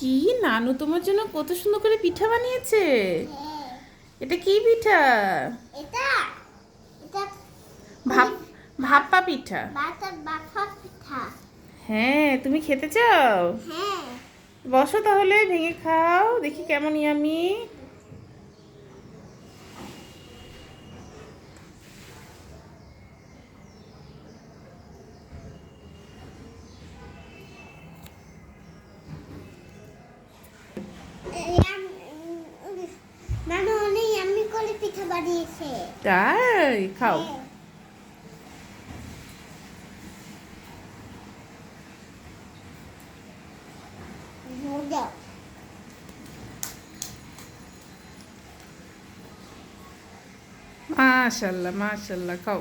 কি? নানু তোমার জন্য কত সুন্দর করে পিঠা বানিয়েছে। এটা কি পিঠা? এটা এটা ভাপ পিঠা। পিঠা। হ্যাঁ তুমি খেতে চাও? হ্যাঁ। বসো তাহলে ভেঙে খাও দেখি কেমন ইয়ামি। নানু অনেক পিঠা বানিয়েছে তাই খাও। মাশাল্লাহ মাশাল্লাহ খাও